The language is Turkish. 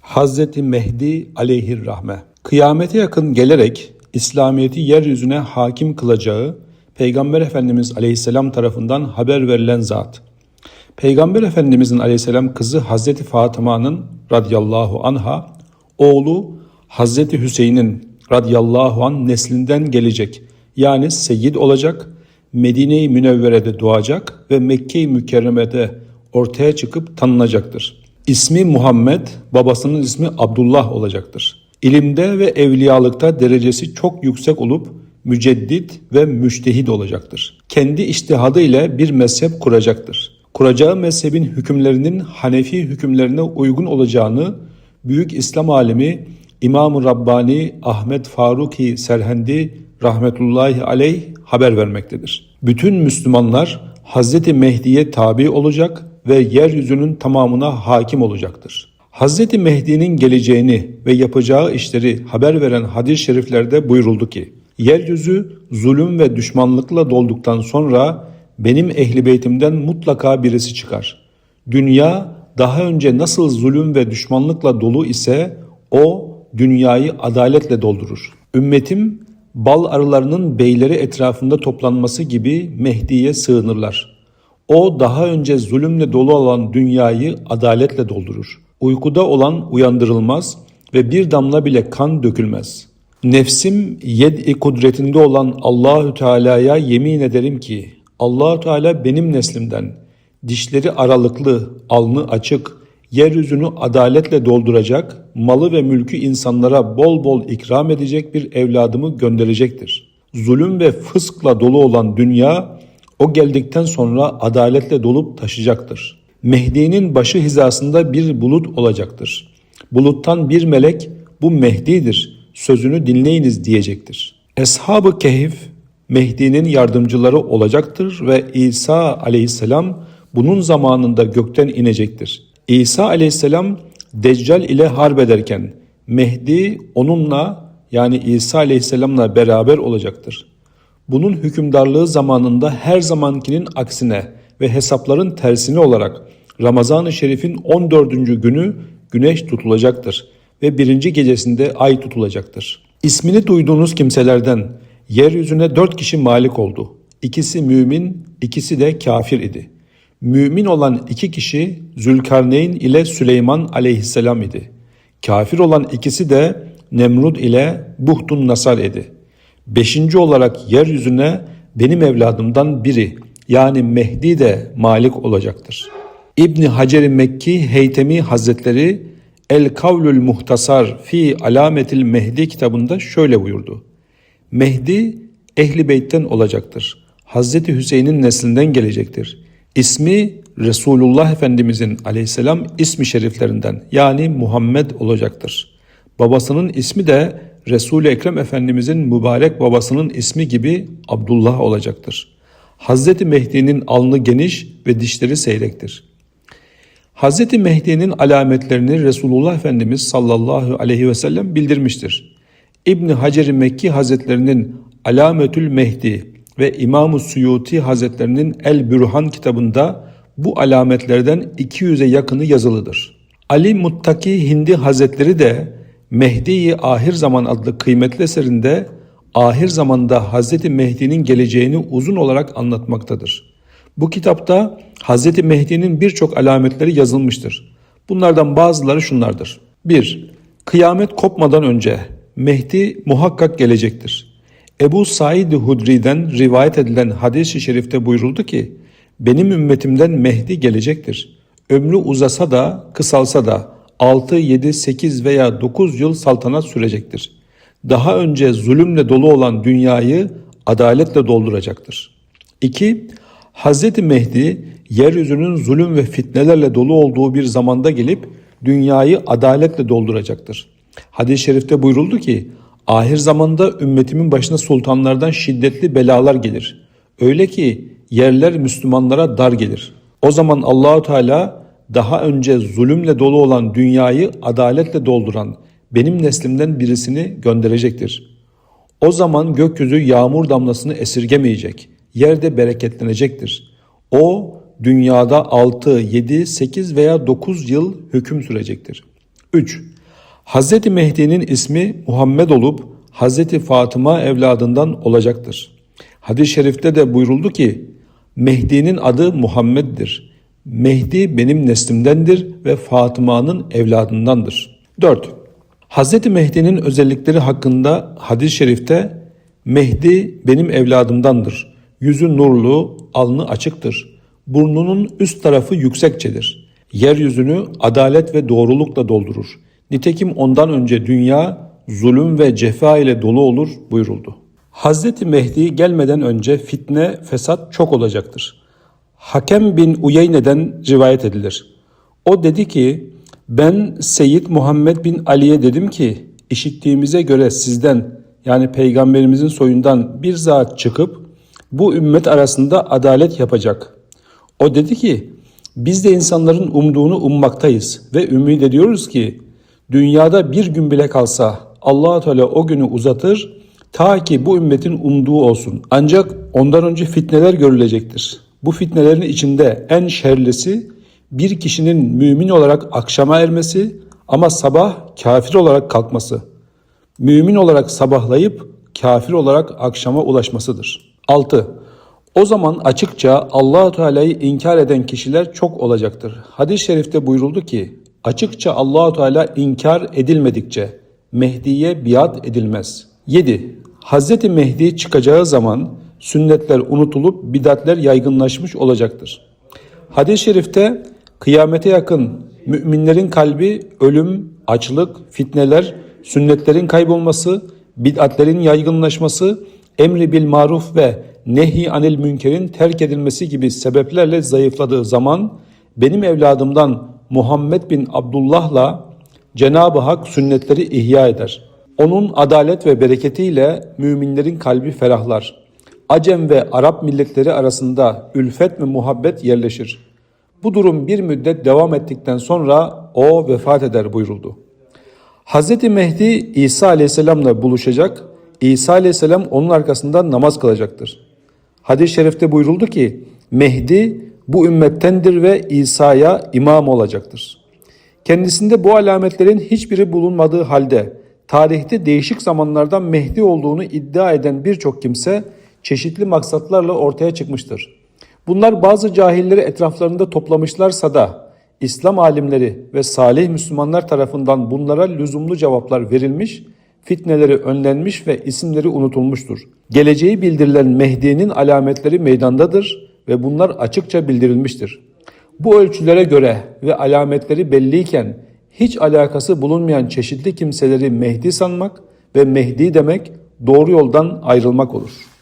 Hazreti Mehdi aleyhirrahme. Kıyamete yakın gelerek İslamiyet'i yeryüzüne hakim kılacağı Peygamber Efendimiz aleyhisselam tarafından haber verilen zat. Peygamber Efendimizin aleyhisselam kızı Hazreti Fatıma'nın radıyallahu anha, oğlu Hazreti Hüseyin'in radıyallahu an neslinden gelecek. Yani seyyid olacak, Medine-i Münevvere'de doğacak ve Mekke-i Mükerreme'de ortaya çıkıp tanınacaktır. İsmi Muhammed, babasının ismi Abdullah olacaktır. İlimde ve evliyalıkta derecesi çok yüksek olup müceddit ve müştehid olacaktır. Kendi iştihadı ile bir mezhep kuracaktır. Kuracağı mezhebin hükümlerinin Hanefi hükümlerine uygun olacağını büyük İslam alimi İmam-ı Rabbani Ahmet Faruki Serhendi rahmetullahi aleyh haber vermektedir. Bütün Müslümanlar Hazreti Mehdi'ye tabi olacak ve yeryüzünün tamamına hakim olacaktır. Hazreti Mehdi'nin geleceğini ve yapacağı işleri haber veren hadis-i şeriflerde buyuruldu ki, Yeryüzü zulüm ve düşmanlıkla dolduktan sonra benim ehli beytimden mutlaka birisi çıkar. Dünya daha önce nasıl zulüm ve düşmanlıkla dolu ise o dünyayı adaletle doldurur. Ümmetim bal arılarının beyleri etrafında toplanması gibi Mehdi'ye sığınırlar. O daha önce zulümle dolu olan dünyayı adaletle doldurur. Uykuda olan uyandırılmaz ve bir damla bile kan dökülmez. Nefsim yed-i kudretinde olan Allahü Teala'ya yemin ederim ki Allahü Teala benim neslimden dişleri aralıklı, alnı açık, yeryüzünü adaletle dolduracak, malı ve mülkü insanlara bol bol ikram edecek bir evladımı gönderecektir. Zulüm ve fıskla dolu olan dünya o geldikten sonra adaletle dolup taşacaktır. Mehdi'nin başı hizasında bir bulut olacaktır. Buluttan bir melek bu Mehdi'dir sözünü dinleyiniz diyecektir. Eshab-ı Kehif Mehdi'nin yardımcıları olacaktır ve İsa aleyhisselam bunun zamanında gökten inecektir. İsa aleyhisselam Deccal ile harp ederken Mehdi onunla yani İsa aleyhisselamla beraber olacaktır. Bunun hükümdarlığı zamanında her zamankinin aksine ve hesapların tersine olarak Ramazan-ı Şerif'in 14. günü güneş tutulacaktır ve birinci gecesinde ay tutulacaktır. İsmini duyduğunuz kimselerden yeryüzüne dört kişi malik oldu. İkisi mümin, ikisi de kafir idi. Mümin olan iki kişi Zülkarneyn ile Süleyman aleyhisselam idi. Kafir olan ikisi de Nemrud ile Buhtun Nasar idi. Beşinci olarak yeryüzüne benim evladımdan biri yani Mehdi de malik olacaktır. İbni Hacer-i Mekki Heytemi Hazretleri El Kavlül Muhtasar fi Alametil Mehdi kitabında şöyle buyurdu. Mehdi ehli beytten olacaktır. Hazreti Hüseyin'in neslinden gelecektir. İsmi Resulullah Efendimizin aleyhisselam ismi şeriflerinden yani Muhammed olacaktır. Babasının ismi de Resul-i Ekrem Efendimizin mübarek babasının ismi gibi Abdullah olacaktır. Hazreti Mehdi'nin alnı geniş ve dişleri seyrektir. Hazreti Mehdi'nin alametlerini Resulullah Efendimiz sallallahu aleyhi ve sellem bildirmiştir. İbni Hacer-i Mekki Hazretlerinin Alametül Mehdi ve İmam-ı Suyuti Hazretlerinin El Bürhan kitabında bu alametlerden 200'e yakını yazılıdır. Ali Muttaki Hindi Hazretleri de Mehdi-i Ahir Zaman adlı kıymetli eserinde ahir zamanda Hazreti Mehdi'nin geleceğini uzun olarak anlatmaktadır. Bu kitapta Hazreti Mehdi'nin birçok alametleri yazılmıştır. Bunlardan bazıları şunlardır. 1. Kıyamet kopmadan önce Mehdi muhakkak gelecektir. Ebu Said Hudri'den rivayet edilen hadis-i şerifte buyuruldu ki, benim ümmetimden Mehdi gelecektir. Ömrü uzasa da kısalsa da 6, 7, 8 veya 9 yıl saltanat sürecektir. Daha önce zulümle dolu olan dünyayı adaletle dolduracaktır. 2. Hz. Mehdi yeryüzünün zulüm ve fitnelerle dolu olduğu bir zamanda gelip dünyayı adaletle dolduracaktır. Hadis-i şerifte buyuruldu ki ahir zamanda ümmetimin başına sultanlardan şiddetli belalar gelir. Öyle ki yerler Müslümanlara dar gelir. O zaman Allahu Teala daha önce zulümle dolu olan dünyayı adaletle dolduran benim neslimden birisini gönderecektir. O zaman gökyüzü yağmur damlasını esirgemeyecek, yerde bereketlenecektir. O dünyada 6, 7, 8 veya 9 yıl hüküm sürecektir. 3. Hz. Mehdi'nin ismi Muhammed olup Hz. Fatıma evladından olacaktır. Hadis-i şerifte de buyuruldu ki Mehdi'nin adı Muhammed'dir. Mehdi benim neslimdendir ve Fatıma'nın evladındandır. 4. Hz. Mehdi'nin özellikleri hakkında hadis-i şerifte Mehdi benim evladımdandır. Yüzü nurlu, alnı açıktır. Burnunun üst tarafı yüksekçedir. Yeryüzünü adalet ve doğrulukla doldurur. Nitekim ondan önce dünya zulüm ve cefa ile dolu olur buyuruldu. Hazreti Mehdi gelmeden önce fitne, fesat çok olacaktır. Hakem bin Uyeyne'den rivayet edilir. O dedi ki ben Seyyid Muhammed bin Ali'ye dedim ki işittiğimize göre sizden yani peygamberimizin soyundan bir zat çıkıp bu ümmet arasında adalet yapacak. O dedi ki biz de insanların umduğunu ummaktayız ve ümit ediyoruz ki dünyada bir gün bile kalsa allah Teala o günü uzatır ta ki bu ümmetin umduğu olsun. Ancak ondan önce fitneler görülecektir. Bu fitnelerin içinde en şerlisi bir kişinin mümin olarak akşama ermesi ama sabah kafir olarak kalkması. Mümin olarak sabahlayıp kafir olarak akşama ulaşmasıdır. 6. O zaman açıkça Allahu Teala'yı inkar eden kişiler çok olacaktır. Hadis-i şerifte buyuruldu ki açıkça Allahu Teala inkar edilmedikçe Mehdi'ye biat edilmez. 7. Hazreti Mehdi çıkacağı zaman sünnetler unutulup bidatler yaygınlaşmış olacaktır. Hadis-i şerifte kıyamete yakın müminlerin kalbi ölüm, açlık, fitneler, sünnetlerin kaybolması, bid'atlerin yaygınlaşması, emri bil maruf ve nehi anil münkerin terk edilmesi gibi sebeplerle zayıfladığı zaman benim evladımdan Muhammed bin Abdullah'la Cenab-ı Hak sünnetleri ihya eder. Onun adalet ve bereketiyle müminlerin kalbi ferahlar. Acem ve Arap milletleri arasında ülfet ve muhabbet yerleşir. Bu durum bir müddet devam ettikten sonra o vefat eder buyuruldu. Hz. Mehdi İsa aleyhisselamla buluşacak, İsa aleyhisselam onun arkasından namaz kılacaktır. Hadis-i şerifte buyuruldu ki Mehdi bu ümmettendir ve İsa'ya imam olacaktır. Kendisinde bu alametlerin hiçbiri bulunmadığı halde tarihte değişik zamanlardan Mehdi olduğunu iddia eden birçok kimse çeşitli maksatlarla ortaya çıkmıştır. Bunlar bazı cahilleri etraflarında toplamışlarsa da İslam alimleri ve salih Müslümanlar tarafından bunlara lüzumlu cevaplar verilmiş, fitneleri önlenmiş ve isimleri unutulmuştur. Geleceği bildirilen Mehdi'nin alametleri meydandadır ve bunlar açıkça bildirilmiştir. Bu ölçülere göre ve alametleri belliyken hiç alakası bulunmayan çeşitli kimseleri Mehdi sanmak ve Mehdi demek doğru yoldan ayrılmak olur.''